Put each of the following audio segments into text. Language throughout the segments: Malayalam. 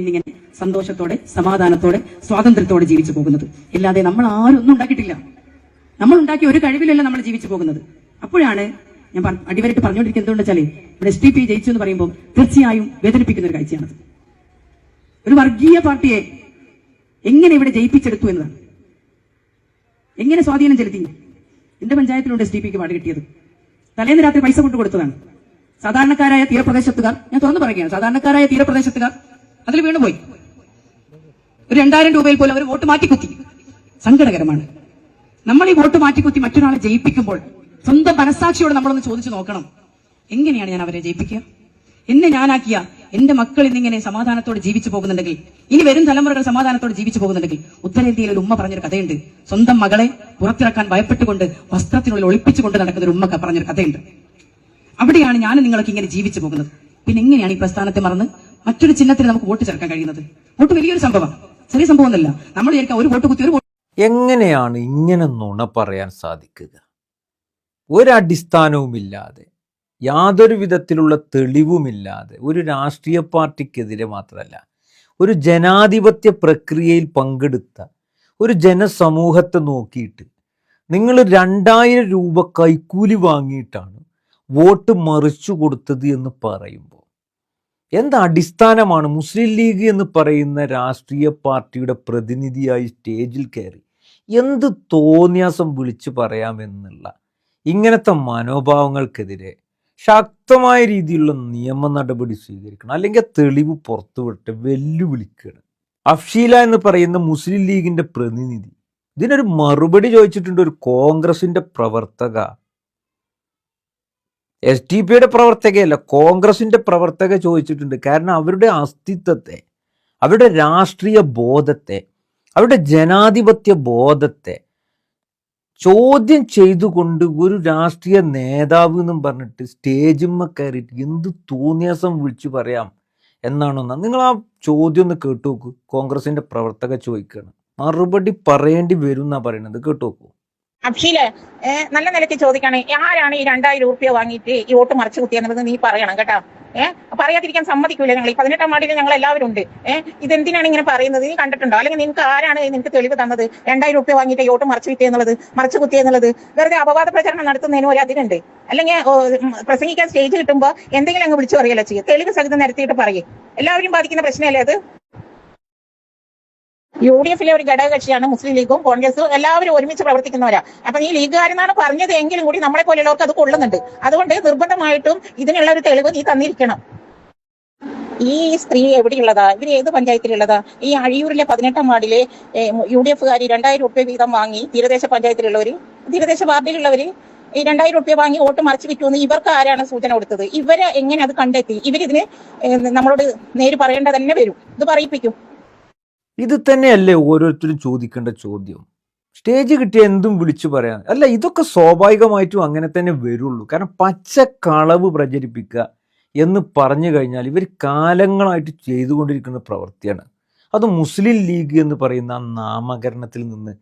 ഇന്നിങ്ങനെ സന്തോഷത്തോടെ സമാധാനത്തോടെ സ്വാതന്ത്ര്യത്തോടെ ജീവിച്ചു പോകുന്നത്. ഇല്ലാതെ നമ്മൾ ആരും ഒന്നും ഉണ്ടാക്കിയിട്ടില്ല. നമ്മൾ ഉണ്ടാക്കിയ ഒരു കഴിവിലല്ല നമ്മൾ ജീവിച്ചു പോകുന്നത്. അപ്പോഴാണ് ഞാൻ അടിവരായിട്ട് പറഞ്ഞുകൊണ്ടിരിക്കുന്നത് എന്തുകൊണ്ട് വെച്ചാൽ ഇവിടെ എസ് ടി പി ജയിച്ചു എന്ന് പറയുമ്പോൾ തീർച്ചയായും വേദനിപ്പിക്കുന്ന ഒരു കാഴ്ചയാണത്. ഒരു വർഗീയ പാർട്ടിയെ എങ്ങനെ ഇവിടെ ജയിപ്പിച്ചെടുത്തു എന്നതാണ്. എങ്ങനെ സ്വാധീനം ചെലുത്തി? എന്റെ പഞ്ചായത്തിലൂടെ എസ് ടി പിക്ക് പാട് കിട്ടിയത്. തലേന്ന് രാത്രി പൈസ കൊണ്ട് കൊടുത്തതാണ്. സാധാരണക്കാരായ തീരപ്രദേശത്തുകാർ ഞാൻ തുറന്നു പറയുകയാണ് സാധാരണക്കാരായ തീരപ്രദേശത്തുകാർ അതിൽ വീണുപോയി ഒരു രണ്ടായിരം രൂപയിൽ പോലും അവർ വോട്ട് മാറ്റിക്കുത്തി. സങ്കടകരമാണ്. നമ്മൾ ഈ വോട്ട് മാറ്റിക്കുത്തി മറ്റൊരാളെ ജയിപ്പിക്കുമ്പോൾ സ്വന്തം മനസ്സാക്ഷിയോട് നമ്മളൊന്ന് ചോദിച്ചു നോക്കണം. എങ്ങനെയാണ് ഞാൻ അവരെ ജയിപ്പിക്കുക? എന്നെ ഞാനാക്കിയ എന്റെ മക്കൾ ഇന്നിങ്ങനെ സമാധാനത്തോടെ ജീവിച്ചു പോകുന്നുണ്ടെങ്കിൽ ഇനി വരും തലമുറകൾ സമാധാനത്തോടെ ജീവിച്ചു പോകുന്നുണ്ടെങ്കിൽ ഉത്തരേന്ത്യയിൽ ഒരു ഉമ്മ പറഞ്ഞൊരു കഥയുണ്ട്. സ്വന്തം മകളെ പുറത്തിറക്കാൻ ഭയപ്പെട്ടുകൊണ്ട് വസ്ത്രത്തിനുള്ളിൽ ഒളിപ്പിച്ചുകൊണ്ട് നടക്കുന്ന ഒരു ഉമ്മ പറഞ്ഞൊരു കഥയുണ്ട്. അവിടെയാണ് ഞാൻ നിങ്ങളൊക്കെ ഇങ്ങനെ ജീവിച്ചു പോകുന്നത്. പിന്നെ എങ്ങനെയാണ് ഈ പ്രസ്ഥാനത്തെ മറന്ന് മറ്റൊരു ചിഹ്നത്തിൽ നമുക്ക് വോട്ട് ചേർക്കാൻ കഴിയുന്നത്? വോട്ട് വലിയൊരു സംഭവം. ചെറിയ സംഭവം സംഭവമൊന്നുമല്ല. നമ്മൾ വിചാരിക്കാം ഒരു വോട്ട് കുത്തി ഒരു എങ്ങനെയാണ് ഇങ്ങനെ നുണ പറയാൻ സാധിക്കുക? ഒരടിസ്ഥാനവുമില്ലാതെ യാതൊരു വിധത്തിലുള്ള തെളിവുമില്ലാതെ ഒരു രാഷ്ട്രീയ പാർട്ടിക്കെതിരെ മാത്രമല്ല ഒരു ജനാധിപത്യ പ്രക്രിയയിൽ പങ്കെടുത്ത ഒരു ജനസമൂഹത്തെ നോക്കിയിട്ട് നിങ്ങൾ രണ്ടായിരം രൂപ കൈക്കൂലി വാങ്ങിയിട്ടാണ് വോട്ട് മറിച്ചു കൊടുത്തത് എന്ന് പറയുമ്പോൾ എന്ത് അടിസ്ഥാനമാണ് മുസ്ലിം ലീഗ് എന്ന് പറയുന്ന രാഷ്ട്രീയ പാർട്ടിയുടെ പ്രതിനിധിയായി സ്റ്റേജിൽ കയറി? എന്ത് തോന്നിയാസം വിളിച്ചു പറയാമെന്നുള്ള ഇങ്ങനത്തെ മനോഭാവങ്ങൾക്കെതിരെ ശക്തമായ രീതിയിലുള്ള നിയമ നടപടി സ്വീകരിക്കണം. അല്ലെങ്കിൽ തെളിവ് പുറത്തുവിട്ട് വെല്ലുവിളിക്കണം. അഫ്ഷീല എന്ന് പറയുന്ന മുസ്ലിം ലീഗിന്റെ പ്രതിനിധി ഇതിനൊരു മറുപടി ചോദിച്ചിട്ടുണ്ട് ഒരു കോൺഗ്രസിന്റെ പ്രവർത്തക. എസ് ടി പിയുടെ പ്രവർത്തകയല്ല കോൺഗ്രസിന്റെ പ്രവർത്തക ചോദിച്ചിട്ടുണ്ട്. കാരണം അവരുടെ അസ്തിത്വത്തെ അവരുടെ രാഷ്ട്രീയ ബോധത്തെ അവരുടെ ജനാധിപത്യ ബോധത്തെ ചോദ്യം ചെയ്തുകൊണ്ട് ഒരു രാഷ്ട്രീയ നേതാവ് എന്നും പറഞ്ഞിട്ട് സ്റ്റേജിന്മ കയറിയിട്ട് എന്ത് തോന്നിയാസം വിളിച്ചു പറയാം എന്നാണോ നിങ്ങൾ ആ ചോദ്യം ഒന്ന് കേട്ടു നോക്കൂ കോൺഗ്രസിന്റെ പ്രവർത്തക ചോദിക്കുകയാണ്. മറുപടി പറയേണ്ടി വരും എന്നാ പറയുന്നത്. കേട്ടു നോക്കൂ അക്ഷീൽ ഏഹ് നല്ല നിലയ്ക്ക് ചോദിക്കണേ ആരാണ് ഈ രണ്ടായിരം ഉറുപ്പ്യ വാങ്ങിയിട്ട് ഈ വോട്ട് മറിച്ചു കുത്തിയെന്നത് നീ പറയണം കേട്ടോ. ഏഹ് പറയാതിരിക്കാൻ സമ്മതിക്കൂല ഞങ്ങൾ. ഈ പതിനെട്ടാം വാർഡിൽ ഞങ്ങൾ എല്ലാവരും ഉണ്ട്. ഏഹ് ഇതെന്തിനാണ് ഇങ്ങനെ പറയുന്നത്? നീ കണ്ടിട്ടുണ്ടോ? അല്ലെങ്കിൽ നിനക്ക് ആരാണ് നിനക്ക് തെളിവ് തന്നത്? രണ്ടായിരം ഉറുപ്പ്യ വാങ്ങിയിട്ട് ഈ വോട്ട് മറിച്ചു മറച്ചു മറിച്ചു കുത്തിയെന്നുള്ളത്? വെറുതെ അപവാദ പ്രചരണം നടത്തുന്നതിന് ഒരു അതിരുണ്ട്. അല്ലെങ്കിൽ പ്രസംഗിക്കാൻ സ്റ്റേജ് കിട്ടുമ്പോൾ എന്തെങ്കിലും അങ്ങ് വിളിച്ചു പറയല്ലോ ചെയ്യുക തെളിവ് സഹിതം നിരത്തിയിട്ട് പറയേ. എല്ലാവരും ബാധിക്കുന്ന പ്രശ്നമല്ലേ അത്? യു ഡി എഫിലെ ഒരു ഘടകകക്ഷിയാണ് മുസ്ലിം ലീഗും കോൺഗ്രസും എല്ലാവരും ഒരുമിച്ച് പ്രവർത്തിക്കുന്നവരാ. അപ്പൊ ഈ ലീഗുകാരെന്നാണ് പറഞ്ഞത് എങ്കിലും കൂടി നമ്മളെ പോലെയുള്ളവർക്ക് അത് കൊള്ളുന്നുണ്ട്. അതുകൊണ്ട് നിർബന്ധമായിട്ടും ഇതിനുള്ള ഒരു തെളിവ് നീ തന്നിരിക്കണം. ഈ സ്ത്രീ എവിടെയുള്ളതാ? ഇവർ ഏത് പഞ്ചായത്തിലുള്ളതാ? ഈ അഴിയൂരിലെ പതിനെട്ടാം വാർഡിലെ യു ഡി എഫുകാർ രണ്ടായിരം റുപ്യ വീതം വാങ്ങി തീരദേശ പഞ്ചായത്തിലുള്ളവര് തീരദേശ വാർഡിലുള്ളവര് ഈ രണ്ടായിരം റുപ്യ വാങ്ങി വോട്ട് മറിച്ച് വിറ്റു എന്ന് ഇവർക്ക് ആരാണ് സൂചന കൊടുത്തത്. ഇവരെ എങ്ങനെ അത് കണ്ടെത്തി? ഇവരിതിന് നമ്മളോട് നേര് പറയേണ്ട തന്നെ വരും. ഇത് പറയിപ്പിക്കും. ഇത് തന്നെയല്ലേ ഓരോരുത്തരും ചോദിക്കേണ്ട ചോദ്യം. സ്റ്റേജ് കിട്ടിയ എന്തും വിളിച്ചു പറയാം. അല്ല ഇതൊക്കെ സ്വാഭാവികമായിട്ടും അങ്ങനെ തന്നെ വരുള്ളൂ. കാരണം പച്ച കളവ് പ്രചരിപ്പിക്കുക എന്ന് പറഞ്ഞു കഴിഞ്ഞാൽ ഇവർ കാലങ്ങളായിട്ട് ചെയ്തുകൊണ്ടിരിക്കുന്ന പ്രവൃത്തിയാണ്. അത് മുസ്ലിം ലീഗ് എന്ന് പറയുന്ന നാമകരണത്തിൽ നിന്ന്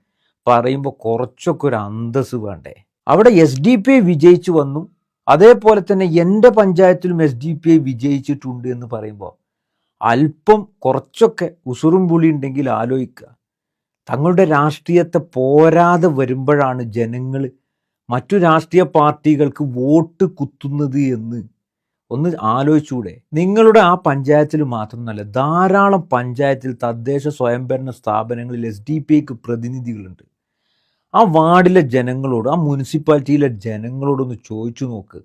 പറയുമ്പോൾ കുറച്ചൊക്കെ ഒരു അന്തസ് വേണ്ടേ? അവിടെ എസ് ഡി പി ഐ വിജയിച്ചു വന്നു. അതേപോലെ തന്നെ എന്റെ പഞ്ചായത്തിലും എസ് ഡി പി ഐ വിജയിച്ചിട്ടുണ്ട് എന്ന് പറയുമ്പോൾ അല്പം കുറച്ചൊക്കെ ഉസുറും പുളി ഉണ്ടെങ്കിൽ ആലോചിക്കുക. തങ്ങളുടെ രാഷ്ട്രീയത്തെ പോരാതെ വരുമ്പോഴാണ് ജനങ്ങൾ മറ്റു രാഷ്ട്രീയ പാർട്ടികൾക്ക് വോട്ട് കുത്തുന്നത് എന്ന് ഒന്ന് ആലോചിച്ചൂടെ. നിങ്ങളുടെ ആ പഞ്ചായത്തിൽ മാത്രമല്ല ധാരാളം പഞ്ചായത്തിൽ തദ്ദേശ സ്വയംഭരണ സ്ഥാപനങ്ങളിൽ എസ് ഡി പി ഐക്ക് പ്രതിനിധികളുണ്ട്. ആ വാർഡിലെ ജനങ്ങളോട് ആ മുനിസിപ്പാലിറ്റിയിലെ ജനങ്ങളോടൊന്ന് ചോദിച്ചു നോക്ക്.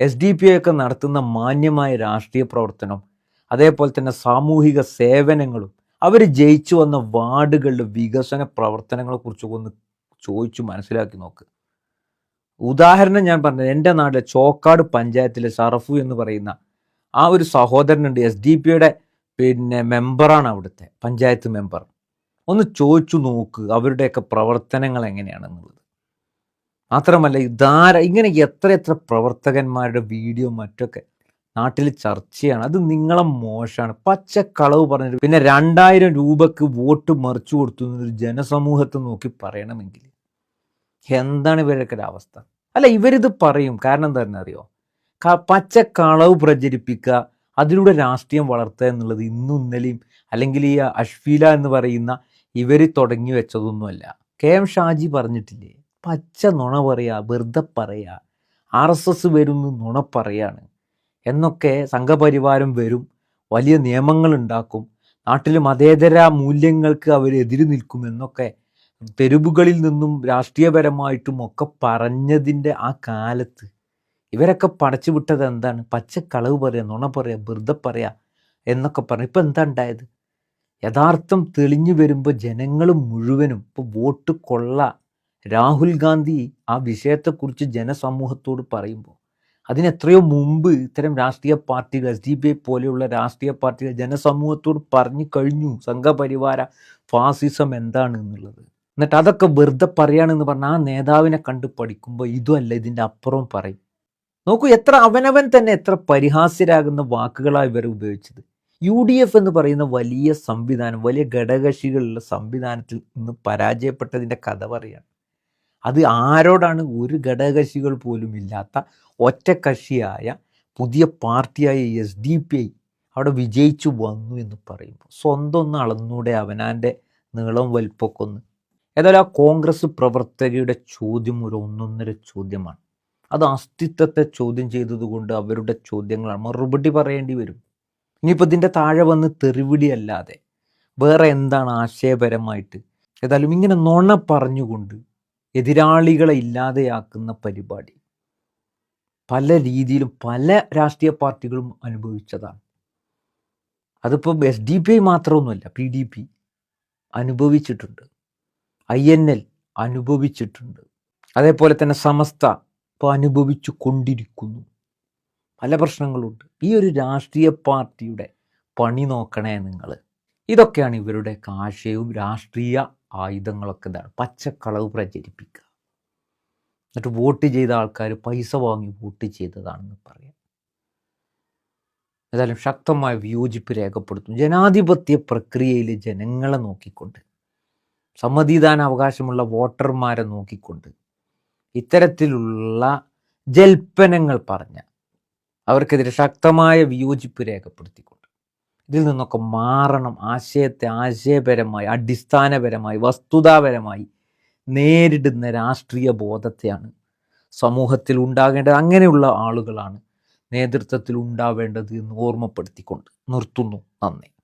എസ് ഡി പി ഐ ഒക്കെ നടത്തുന്ന മാന്യമായ രാഷ്ട്രീയ പ്രവർത്തനം അതേപോലെ തന്നെ സാമൂഹിക സേവനങ്ങളും. അവർ ജയിച്ചു വന്ന വാർഡുകളിലെ വികസന പ്രവർത്തനങ്ങളെ കുറിച്ചൊക്കെ ഒന്ന് ചോദിച്ചു മനസ്സിലാക്കി നോക്ക്. ഉദാഹരണം ഞാൻ പറഞ്ഞത് എന്റെ നാട്ടിലെ ചോക്കാട് പഞ്ചായത്തിലെ ഷറഫു എന്ന് പറയുന്ന ആ ഒരു സഹോദരനുണ്ട് എസ് ഡി പിയുടെ പിന്നെ മെമ്പറാണ് അവിടുത്തെ പഞ്ചായത്ത് മെമ്പർ. ഒന്ന് ചോദിച്ചു നോക്ക് അവരുടെയൊക്കെ പ്രവർത്തനങ്ങൾ എങ്ങനെയാണെന്നുള്ളത്. മാത്രമല്ല ഇതാര ഇങ്ങനെ എത്ര എത്ര പ്രവർത്തകന്മാരുടെ വീഡിയോ മറ്റൊക്കെ നാട്ടിൽ ചർച്ചയാണ്. അത് നിങ്ങളെ മോശമാണ്. പച്ചക്കളവ് പറഞ്ഞിട്ട് പിന്നെ രണ്ടായിരം രൂപക്ക് വോട്ട് മറിച്ചു കൊടുത്തു എന്നൊരു ജനസമൂഹത്തെ നോക്കി പറയണമെങ്കിൽ. എന്താണ് ഒരു അവസ്ഥ? അല്ല ഇവരിത് പറയും. കാരണം എന്താണെന്ന് അറിയോ? പച്ച പച്ചക്കളവ് പ്രചരിപ്പിക്കുക അതിലൂടെ രാഷ്ട്രീയം വളർത്തുക എന്നുള്ളത് ഇന്നും ഇന്നലെയും അല്ലെങ്കിൽ ഈ അഷ്ഫീല എന്ന് പറയുന്ന ഇവർ തുടങ്ങി വെച്ചതൊന്നുമല്ല. കെ എം ഷാജി പറഞ്ഞിട്ടില്ലേ? പച്ച നുണ പറയാ വെറുതെ പറയാ. ആർ എസ് എസ് വരുന്നു നുണ പറയാണ്. എന്നൊക്കെ സംഘപരിവാരം വരും. വലിയ നിയമങ്ങൾ ഉണ്ടാക്കും നാട്ടിൽ മതേതര മൂല്യങ്ങൾക്ക് അവർ എതിര് നിൽക്കും എന്നൊക്കെ തെരുവുകളിൽ നിന്നും രാഷ്ട്രീയപരമായിട്ടും ഒക്കെ പറഞ്ഞതിന്റെ ആ കാലത്ത് ഇവരൊക്കെ പടച്ചു വിട്ടത് എന്താണ്? പച്ചക്കളവ് പറയാ നുണ പറയാ വെറുതെ പറയാ എന്നൊക്കെ പറഞ്ഞു. ഇപ്പം എന്താ ഉണ്ടായത്? യഥാർത്ഥം തെളിഞ്ഞു വരുമ്പോൾ ജനങ്ങൾ മുഴുവനും ഇപ്പോൾ വോട്ട് കൊള്ള രാഹുൽ ഗാന്ധി ആ വിഷയത്തെക്കുറിച്ച് ജനസമൂഹത്തോട് പറയുമ്പോൾ അതിന് എത്രയോ മുമ്പ് ഇത്തരം രാഷ്ട്രീയ പാർട്ടികൾ എസ് ഡി പി ഐ പോലെയുള്ള രാഷ്ട്രീയ പാർട്ടികൾ ജനസമൂഹത്തോട് പറഞ്ഞു കഴിഞ്ഞു സംഘപരിവാര ഫാസിസം എന്താണ് എന്നുള്ളത്. എന്നിട്ട് അതൊക്കെ വെറുതെ പറയുകയാണെന്ന് പറഞ്ഞാൽ ആ നേതാവിനെ കണ്ട് പഠിക്കുമ്പോൾ ഇതുമല്ല ഇതിന്റെ അപ്പുറം പറയും. നോക്കൂ എത്ര അവനവൻ തന്നെ എത്ര പരിഹാസ്യരാകുന്ന വാക്കുകളാണ് ഇവർ ഉപയോഗിച്ചത്. യു ഡി എഫ് എന്ന് പറയുന്ന വലിയ സംവിധാനം വലിയ ഘടകകക്ഷികളുള്ള സംവിധാനത്തിൽ നിന്ന് പരാജയപ്പെട്ടതിന്റെ കഥ പറയാണ്. അത് ആരോടാണ് ഒരു ഘടകകക്ഷികൾ പോലും ഇല്ലാത്ത ഒറ്റക്കക്ഷിയായ പുതിയ പാർട്ടിയായ എസ് ഡി പി ഐ അവിടെ വിജയിച്ചു വന്നു എന്ന് പറയുമ്പോൾ സ്വന്തം ഒന്ന് അളന്നൂടെ അവനാന്റെ നീളം വലിപ്പമൊക്കെ ഒന്ന് ഏതായാലും ആ കോൺഗ്രസ് പ്രവർത്തകയുടെ ചോദ്യം ഒരു ഒന്നൊന്നര ചോദ്യമാണ്. അത് അസ്തിത്വത്തെ ചോദ്യം ചെയ്തതുകൊണ്ട് അവരുടെ ചോദ്യങ്ങളാണ് മറുപടി പറയേണ്ടി വരും. ഇനിയിപ്പോൾ ഇതിന്റെ താഴെ വന്ന് തെറിവിടി അല്ലാതെ വേറെ എന്താണ് ആശയപരമായിട്ട്? ഏതായാലും ഇങ്ങനെ നുണ പറഞ്ഞുകൊണ്ട് എതിരാളികളെ ഇല്ലാതെയാക്കുന്ന പരിപാടി. പല രീതിയിലും പല രാഷ്ട്രീയ പാർട്ടികളും അനുഭവിച്ചതാണ്. അതിപ്പോൾ എസ് ഡി പി ഐ മാത്രമൊന്നുമല്ല പി ഡി പി അനുഭവിച്ചിട്ടുണ്ട്. ഐ എൻ എൽ അനുഭവിച്ചിട്ടുണ്ട്. അതേപോലെ തന്നെ സമസ്ത ഇപ്പോൾ അനുഭവിച്ചു കൊണ്ടിരിക്കുന്നു. പല പ്രശ്നങ്ങളുണ്ട്. ഈ ഒരു രാഷ്ട്രീയ പാർട്ടിയുടെ പണി നോക്കണേ നിങ്ങൾ ഇതൊക്കെയാണ് ഇവരുടെ ആശയവും രാഷ്ട്രീയ ആയുധങ്ങളൊക്കെ എന്താണ് പച്ചക്കളവ് പ്രചരിപ്പിക്കുക. എന്നിട്ട് വോട്ട് ചെയ്ത ആൾക്കാർ പൈസ വാങ്ങി വോട്ട് ചെയ്തതാണെന്ന് പറയാം. ഏതായാലും ശക്തമായ വിയോജിപ്പ് രേഖപ്പെടുത്തും ജനാധിപത്യ പ്രക്രിയയിൽ ജനങ്ങളെ നോക്കിക്കൊണ്ട് സമ്മതിദാന അവകാശമുള്ള വോട്ടർമാരെ നോക്കിക്കൊണ്ട് ഇത്തരത്തിലുള്ള ജൽപ്പനങ്ങൾ പറഞ്ഞ അവർക്കെതിരെ ശക്തമായ വിയോജിപ്പ് രേഖപ്പെടുത്തിക്കൊണ്ട് ഇതിൽ നിന്നൊക്കെ മാറണം. ആശയത്തെ ആശയപരമായി അടിസ്ഥാനപരമായി വസ്തുതാപരമായി നേരിടുന്ന രാഷ്ട്രീയ ബോധത്തെയാണ് സമൂഹത്തിൽ ഉണ്ടാകേണ്ടത്. അങ്ങനെയുള്ള ആളുകളാണ് നേതൃത്വത്തിൽ ഉണ്ടാവേണ്ടത് എന്ന് ഓർമ്മപ്പെടുത്തിക്കൊണ്ട് നിർത്തുന്നു. നന്ദി.